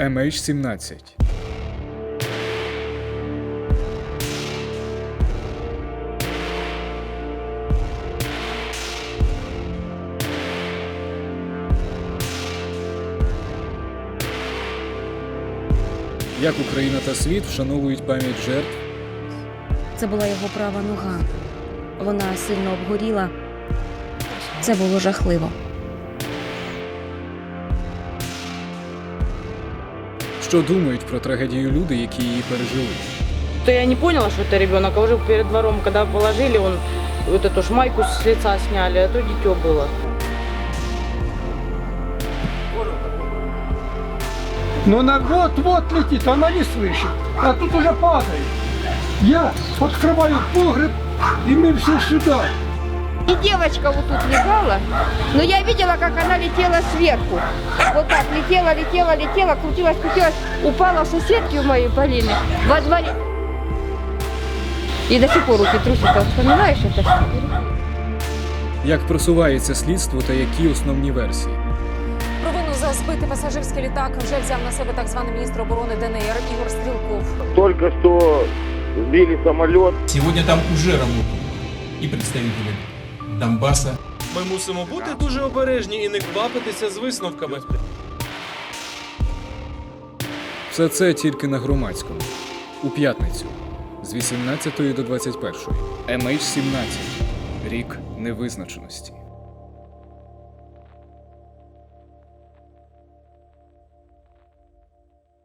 MH17 Як Україна та світ вшановують пам'ять жертв Це була його права нога. Вона сильно обгоріла. Це було жахливо. Що думають про трагедію люди, які її пережили? То я не поняла, что это ребенок, а уже перед двором, когда положили, он вот эту ж майку с лица сняли, а то дитё было. Но она вот-вот летит, она не слышит. А тут уже падает. Я открываю погреб, и мы все сюда. И девочка вот тут лежала, но я видела, как она летела сверху. Вот так летела, летела, летела, крутилась, крутилась, упала в соседки у моей Полины во дворе. И до сих пор руки трусятся. Вспоминаешь это? всё? Як просувається слідство та які основні версії? Провину за збитий пасажирський літак вже взяв на себе так званий міністр оборони ДНР Ігор Стрілков. Только что сбили самолет. Сегодня там уже работают и представители Донбасса, Ми мусимо бути дуже обережні і не квапитися з висновками. Все це тільки на громадському. У п'ятницю з 18 до 21. MH17. Рік невизначеності.